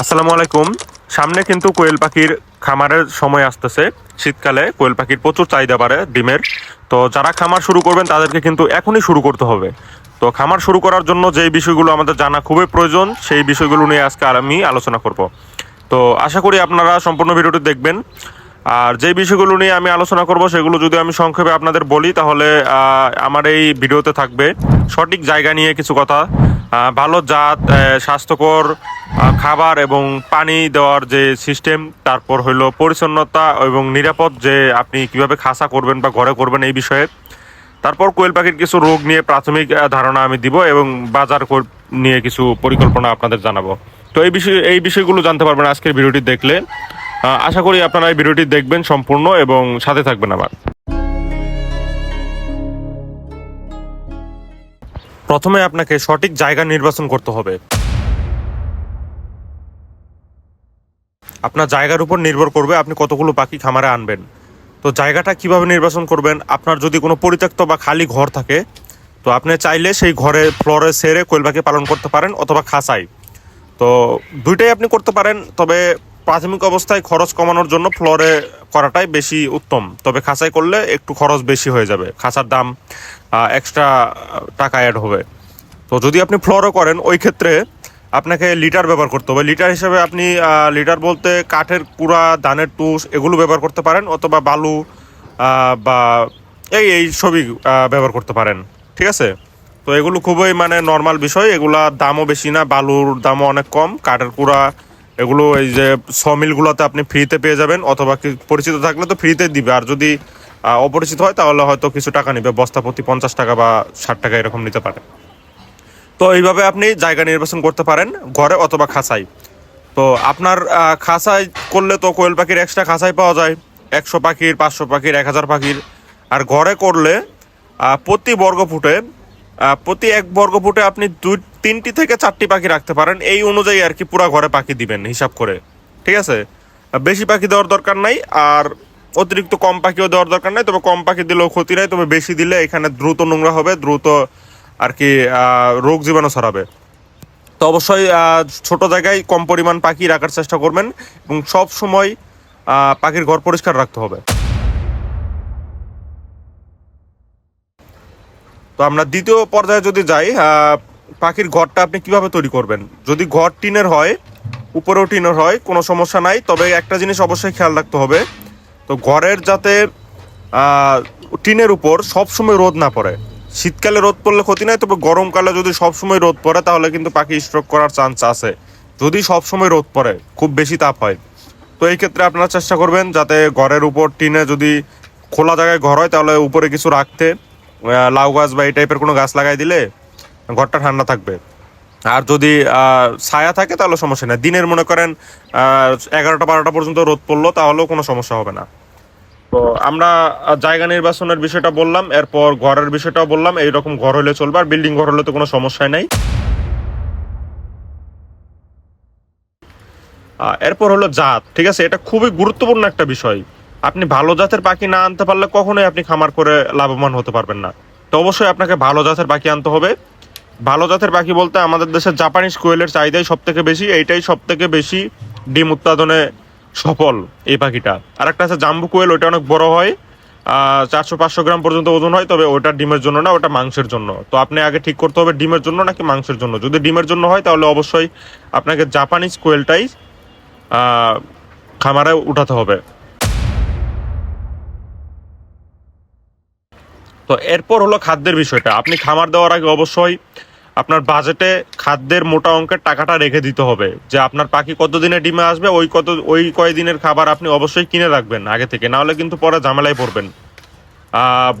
আসসালামু আলাইকুম। সামনে কিন্তু কোয়েল পাখির খামারের সময় আসতেছে। শীতকালে কোয়েল পাখির প্রচুর চাহিদা বাড়ে ডিমের। তো যারা খামার শুরু করবেন, তাদেরকে কিন্তু এখনই শুরু করতে হবে। তো খামার শুরু করার জন্য যেই বিষয়গুলো আমাদের জানা খুবই প্রয়োজন, সেই বিষয়গুলো নিয়ে আজকে আমি আলোচনা করব। তো আশা করি আপনারা সম্পূর্ণ ভিডিওটি দেখবেন। আর যে বিষয়গুলো নিয়ে আমি আলোচনা করব, সেগুলো যদি আমি সংক্ষেপে আপনাদের বলি, তাহলে আমার এই ভিডিওতে থাকবে সঠিক জায়গা নিয়ে কিছু কথা। ভালো জাত স্বাস্থ্যকর খাবার এবং পানি দেওয়ার যে সিস্টেম, তারপর হইল পরিচ্ছন্নতা এবং নিরাপদ যে আপনি কীভাবে খাসা করবেন বা ঘরে করবেন এই বিষয়ে। তারপর কোয়েল পাখির কিছু রোগ নিয়ে প্রাথমিক ধারণা আমি দিব এবং বাজার নিয়ে কিছু পরিকল্পনা আপনাদের জানাব। তো এই বিষয় এই বিষয়গুলো জানতে পারবেন আজকের ভিডিওটি দেখলে। আশা করি আপনারা এই ভিডিওটি দেখবেন সম্পূর্ণ এবং সাথে থাকবেন আবার। প্রথমে আপনাকে সঠিক জায়গা নির্বাচন করতে হবে। আপনার জায়গার উপর নির্ভর করবে আপনি কতগুলো পাখি খামারে আনবেন। তো জায়গাটা কীভাবে নির্বাচন করবেন? আপনার যদি কোনো পরিত্যক্ত বা খালি ঘর থাকে, তো আপনি চাইলে সেই ঘরে ফ্লোরে সেরে কোয়েল পাখি পালন করতে পারেন অথবা খাঁচাই তো দুইটাই আপনি করতে পারেন, তবে প্রাথমিক অবস্থায় খরচ কমানোর জন্য ফ্লোরে করাটাই বেশি উত্তম। তবে খাঁচাই করলে একটু খরচ বেশি হয়ে যাবে। খাঁচার দাম এক্সট্রা টাকা অ্যাড হবে। তো যদি আপনি ফ্লোরও করেন, ওই ক্ষেত্রে আপনাকে লিটার ব্যবহার করতে হবে। লিটার হিসেবে আপনি লিটার বলতে কাঠের কুড়া, ধানের তুষ এগুলো ব্যবহার করতে পারেন, অথবা বালু বা এই এই সবই ব্যবহার করতে পারেন। ঠিক আছে? তো এগুলো খুবই মানে নর্মাল বিষয়। এগুলা দামও বেশি না, বালুর দামও অনেক কম, কাঠের কুড়া এগুলো এই যে সমিলগুলোতে আপনি ফ্রিতে পেয়ে যাবেন, অথবা পরিচিত থাকলে তো ফ্রিতে দিবে। আর যদি অপরিচিত হয়, তাহলে হয়তো কিছু টাকা নিবে। বস্তা প্রতি পঞ্চাশ টাকা বা ষাট টাকা এরকম নিতে পারে। তো এইভাবে আপনি জায়গা নির্বাচন করতে পারেন, ঘরে অথবা খাঁচাই তো আপনার খাঁচাই করলে তো কোয়েল পাখির এক্সট্রা খাঁচাই পাওয়া যায়। একশো পাখির, পাঁচশো পাখির, এক হাজার পাখির। আর ঘরে করলে প্রতি বর্গ ফুটে প্রতি এক বর্গ ফুটে আপনি দুই, তিনটি থেকে চারটি পাখি রাখতে পারেন। এই অনুযায়ী আর কি পুরা ঘরে পাখি দিবেন, হিসাব করে। ঠিক আছে? বেশি পাখি দেওয়ার দরকার নাই, আর অতিরিক্ত কম পাখিও দেওয়ার দরকার নাই, তবে কম পাখি দিলেও ক্ষতি নাই, তবে বেশি দিলে এখানে দ্রুত নোংরা হবে, দ্রুত আর কি রোগ জীবাণু ছড়াবে। তো অবশ্যই ছোট জায়গায় কম পরিমাণ পাখি রাখার চেষ্টা করবেন, এবং সব সময় পাখির ঘর পরিষ্কার রাখতে হবে। আমরা দ্বিতীয় পর্যায়ে যদি যাই পাখির ঘরটা আপনি কীভাবে তৈরি করবেন? যদি ঘর টিনের হয়, উপরেও টিনের হয়, কোনো সমস্যা নাই, তবে একটা জিনিস অবশ্যই খেয়াল রাখতে হবে, তো ঘরের যাতে টিনের উপর সবসময় রোদ না পড়ে। শীতকালে রোদ পড়লে ক্ষতি নাই, তবে গরমকালে যদি সবসময় রোদ পড়ে, তাহলে কিন্তু পাখি স্ট্রোক করার চান্স আছে। যদি সবসময় রোদ পড়ে, খুব বেশি তাপ হয়। তো এই ক্ষেত্রে আপনারা চেষ্টা করবেন যাতে ঘরের উপর টিনে যদি খোলা জায়গায় ঘর হয়, তাহলে উপরে কিছু রাখতে। লাউ গাছ বা এই টাইপের কোনো গাছ লাগাই দিলে ঘরটা ঠান্ডা থাকবে। আর যদি ছায়া থাকে তাহলে সমস্যা নেই। দিনের মনে করেন এগারোটা বারোটা পর্যন্ত রোদ পড়ল, তাহলেও কোনো সমস্যা হবে না। তো আমরা জায়গা নির্বাচনের বিষয়টা বললাম, এরপর ঘরের বিষয়টাও বললাম, এইরকম ঘর হলে চলবে, আর বিল্ডিং ঘর হলে তো কোনো সমস্যাই নাই। এরপর হলো জাত, ঠিক আছে? এটা খুবই গুরুত্বপূর্ণ একটা বিষয়। আপনি ভালো জাতের পাখি না আনতে পারলে কখনোই আপনি খামার করে লাভবান হতে পারবেন না। তো অবশ্যই আপনাকে ভালো জাতের পাখি আনতে হবে। ভালো জাতের পাখি বলতে আমাদের দেশের জাপানিজ কোয়েলের চাহিদাই সব থেকে বেশি। এইটাই সব থেকে বেশি ডিম উৎপাদনে সফল এই পাখিটা। আর একটা আছে জাম্বু কোয়েল ওইটা অনেক বড় হয়। চারশো পাঁচশো গ্রাম পর্যন্ত ওজন হয়, তবে ওটা ডিমের জন্য না, ওটা মাংসের জন্য। তো আপনি আগে ঠিক করতে হবে ডিমের জন্য নাকি মাংসের জন্য? যদি ডিমের জন্য হয়, তাহলে অবশ্যই আপনাকে জাপানিজ কোয়েলটাই খামারে উঠাতে হবে। তো এরপর হলো খাদ্যের বিষয়টা। আপনি খামার দেওয়ার আগে অবশ্যই আপনার বাজেটে খাদ্যের মোটা অঙ্কের টাকাটা রেখে দিতে হবে। যে আপনার পাখি কত দিনে ডিমে আসবে, ওই কত, ওই কয়দিনের খাবার আপনি অবশ্যই কিনে রাখবেন আগে থেকে। না হলে কিন্তু পরে ঝামেলায় পড়বেন।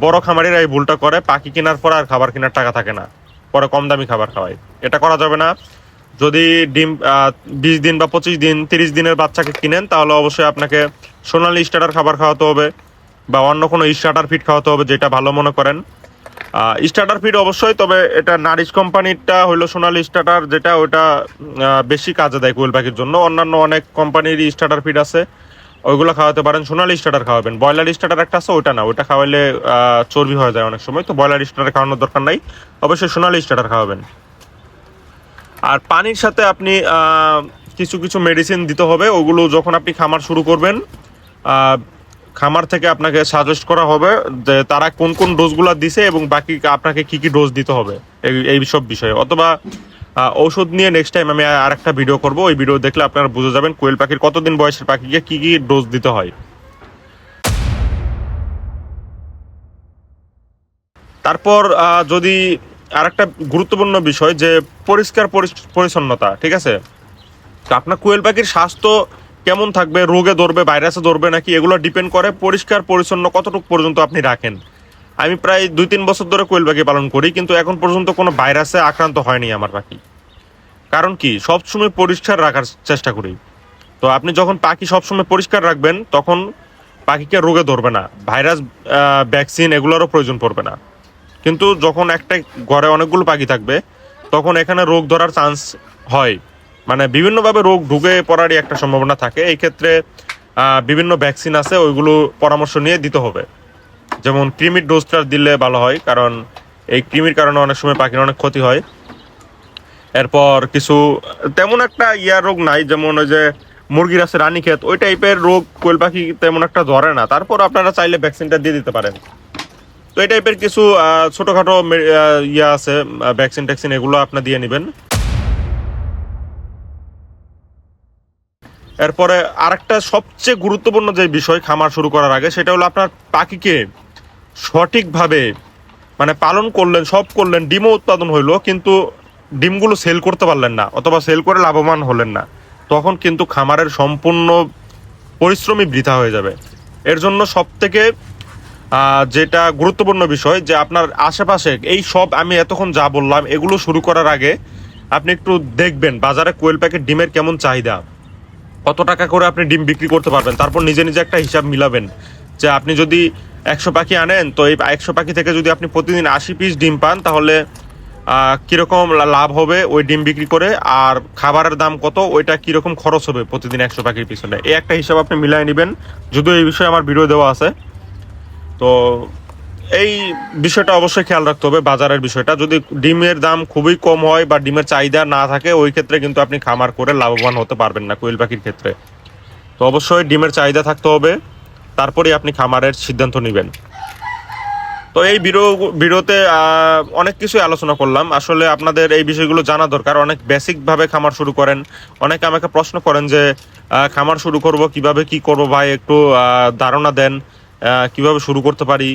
বড় খামারিরা এই ভুলটা করে, পাখি কেনার পর আর খাবার কেনার টাকা থাকে না। পরে কম দামি খাবার খাওয়ায়। এটা করা যাবে না। যদি ডিম বিশ দিন বা পঁচিশ দিন, তিরিশ দিনের বাচ্চাকে কিনেন, তাহলে অবশ্যই আপনাকে সোনালি স্টার্টার খাবার খাওয়াতে হবে। বা অন্য কোনো স্টার্টার ফিড খাওয়াতে হবে যেটা ভালো মনে করেন। স্টার্টার ফিড অবশ্যই, তবে এটা নারিশ কোম্পানিরটা হলো সোনালি স্টার্টার যেটা ওটা বেশি কাজে দেয় কোয়েল পাখির জন্য। অন্যান্য অনেক কোম্পানির স্টার্টার ফিড আছে, ওইগুলো খাওয়াতে পারেন, সোনালি স্টার্টার খাওয়াবেন। ব্রয়লার স্টার্টার একটা আছে ওটা না ওটা খাওয়ালে চর্বি হয়ে যায় অনেক সময়, তো ব্রয়লার স্টার্টার খাওয়ানোর দরকার নাই। অবশ্যই সোনালি স্টার্টার খাওয়াবেন। আর পানির সাথে আপনি কিছু কিছু মেডিসিন দিতে হবে, ওগুলো যখন আপনি খামার শুরু করবেন খামার থেকে আপনাকে সাজেস্ট করা হবে যে তারা কোন কোন ডোজগুলো দিছে এবং বাকি আপনাকে কি কি ডোজ দিতে হবে। এই সব বিষয়ে। অথবা ঔষধ নিয়ে নেক্সট টাইম আমি আর একটা ভিডিও করব। ওই ভিডিও দেখলে আপনারা বুঝে যাবেন কোয়েল পাখির কতদিন বয়সের পাখিকে কি কি ডোজ দিতে হয়। তারপর যদি আরেকটা গুরুত্বপূর্ণ বিষয় যে পরিষ্কার পরিচ্ছন্নতা, ঠিক আছে? আপনার কোয়েল পাখির স্বাস্থ্য কেমন থাকবে, রোগে ধরবে ভাইরাসে ধরবে নাকি, এগুলো ডিপেন্ড করে পরিষ্কার, পরিচ্ছন্ন কতটুকু পর্যন্ত আপনি রাখেন। আমি প্রায় দুই তিন বছর ধরে কোয়েল পাখি পালন করি, কিন্তু এখন পর্যন্ত কোনো ভাইরাসে আক্রান্ত হয়নি আমার পাখি। কারণ কি, সবসময় পরিষ্কার রাখার চেষ্টা করি। তো আপনি যখন পাখি সবসময় পরিষ্কার রাখবেন, তখন পাখিকে রোগে ধরবে না। ভাইরাস ভ্যাকসিন এগুলোরও প্রয়োজন পড়বে না। কিন্তু যখন একটা ঘরে অনেকগুলো পাখি থাকবে, তখন এখানে রোগ ধরার চান্স হয়। মানে বিভিন্নভাবে রোগ ঢুকে পড়ারই একটা সম্ভাবনা থাকে। এই ক্ষেত্রে বিভিন্ন ভ্যাকসিন আছে, ওইগুলো পরামর্শ নিয়ে দিতে হবে। যেমন কৃমির ডোজটা দিলে ভালো হয়, কারণ এই কৃমির কারণে অনেক সময় পাখির অনেক ক্ষতি হয়। এরপর কিছু, তেমন একটা ইয়া রোগ নাই, যেমন ওই যে মুরগির আছে রানীক্ষেত ওই টাইপের রোগ কোয়েল পাখি তেমন একটা ধরে না। তারপর আপনারা চাইলে ভ্যাকসিনটা দিয়ে দিতে পারেন। তো এই টাইপের কিছু ছোটোখাটো ইয়া আছে ভ্যাকসিন ট্যাকসিন এগুলো আপনার দিয়ে নেবেন। এরপরে আরেকটা সবচেয়ে গুরুত্বপূর্ণ যে বিষয় খামার শুরু করার আগে, সেটা হলো আপনার পাখিকে সঠিকভাবে মানে পালন করলেন, সব করলেন, ডিমও উৎপাদন হইল, কিন্তু ডিমগুলো সেল করতে পারলেন না, অথবা সেল করে লাভবান হলেন না। তখন কিন্তু খামারের সম্পূর্ণ পরিশ্রমই বৃথা হয়ে যাবে। এর জন্য সব থেকে যেটা গুরুত্বপূর্ণ বিষয়, যে আপনার আশেপাশে এই সব আমি এতক্ষণ যা বললাম, এগুলো শুরু করার আগে আপনি একটু দেখবেন, বাজারে কোয়েল প্যাকেট ডিমের কেমন চাহিদা। কত টাকা করে আপনি ডিম বিক্রি করতে পারবেন? তারপর নিজে নিজে একটা হিসাব মিলাবেন যে আপনি যদি একশো পাখি আনেন, তো এই একশো পাখি থেকে যদি আপনি প্রতিদিন আশি পিস ডিম পান, তাহলে কীরকম লাভ হবে ওই ডিম বিক্রি করে? আর খাবারের দাম কত? ওইটা কীরকম খরচ হবে প্রতিদিন একশো পাখির পিছনে? এই একটা হিসাব আপনি মিলাই নেবেন। যদিও এই বিষয়ে আমার ভিডিও দেওয়া আছে। তো এই বিষয়টা অবশ্যই খেয়াল রাখতে হবে, বাজারের বিষয়টা। যদি ডিমের দাম খুবই কম হয় বা ডিমের চাহিদা না থাকে, ওই ক্ষেত্রে কিন্তু আপনি খামার করে লাভবান হতে পারবেন না কোয়েল পাখির ক্ষেত্রে। তো অবশ্যই ডিমের চাহিদা থাকতে হবে, তারপরেই আপনি খামারের সিদ্ধান্ত নেবেন। তো এই ভিডিও ভিডিওতে অনেক কিছুই আলোচনা করলাম। আসলে আপনাদের এই বিষয়গুলো জানা দরকার। অনেক বেসিকভাবে খামার শুরু করেন। অনেকে আমাকে প্রশ্ন করেন যে খামার শুরু করব, কীভাবে কি করব ভাই? একটু ধারণা দেন কীভাবে শুরু করতে পারি?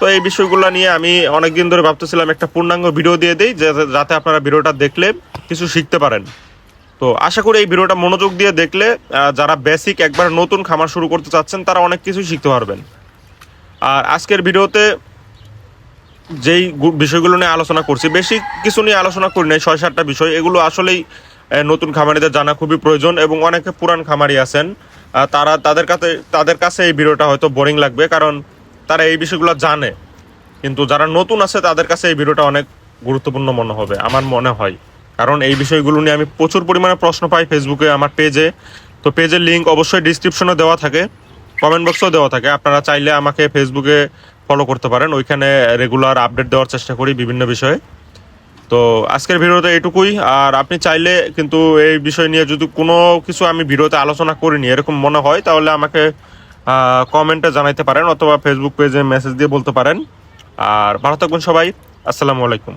তো এই বিষয়গুলো নিয়ে আমি অনেকদিন ধরে ভাবতেছিলাম একটা পূর্ণাঙ্গ ভিডিও দিয়ে দিই যাতে- আপনারা ভিডিওটা দেখলে কিছু শিখতে পারেন। তো আশা করি এই ভিডিওটা মনোযোগ দিয়ে দেখলে যারা বেসিক একবার নতুন খামার শুরু করতে চাচ্ছেন, তারা অনেক কিছু শিখতে পারবেন। আর আজকের ভিডিওতে যেই বিষয়গুলো নিয়ে আলোচনা করছি, বেশি কিছু নিয়ে আলোচনা করি নাই, ছয় সাতটা বিষয়। এগুলো আসলেই নতুন খামারিদের জানা খুবই প্রয়োজন এবং অনেকে পুরান খামারি আছেন। তারা তাদের কাছে তাদের কাছে এই ভিডিওটা হয়তো বোরিং লাগবে, কারণ তারা এই বিষয়গুলো জানে। কিন্তু যারা নতুন আছে, তাদের কাছে এই ভিডিওটা অনেক গুরুত্বপূর্ণ মনে হবে, আমার মনে হয়। কারণ এই বিষয়গুলো নিয়ে আমি প্রচুর পরিমাণে প্রশ্ন পাই ফেসবুকে আমার পেজে তো পেজের লিঙ্ক অবশ্যই ডিসক্রিপশনে দেওয়া থাকে কমেন্ট বক্সেও দেওয়া থাকে। আপনারা চাইলে আমাকে ফেসবুকে ফলো করতে পারেন। ওইখানে রেগুলার আপডেট দেওয়ার চেষ্টা করি বিভিন্ন বিষয়ে। তো আজকের ভিডিওতে এটুকুই। আর আপনি চাইলে কিন্তু এই বিষয় নিয়ে যদি কোনো কিছু আমি ভিডিওতে আলোচনা করিনি, এরকম মনে হয়, তাহলে আমাকে কমেন্টে জানাইতে পারেন অথবা ফেসবুক পেজে মেসেজ দিয়ে বলতে পারেন। আর ভালো থাকবেন সবাই। আসসালামু আলাইকুম।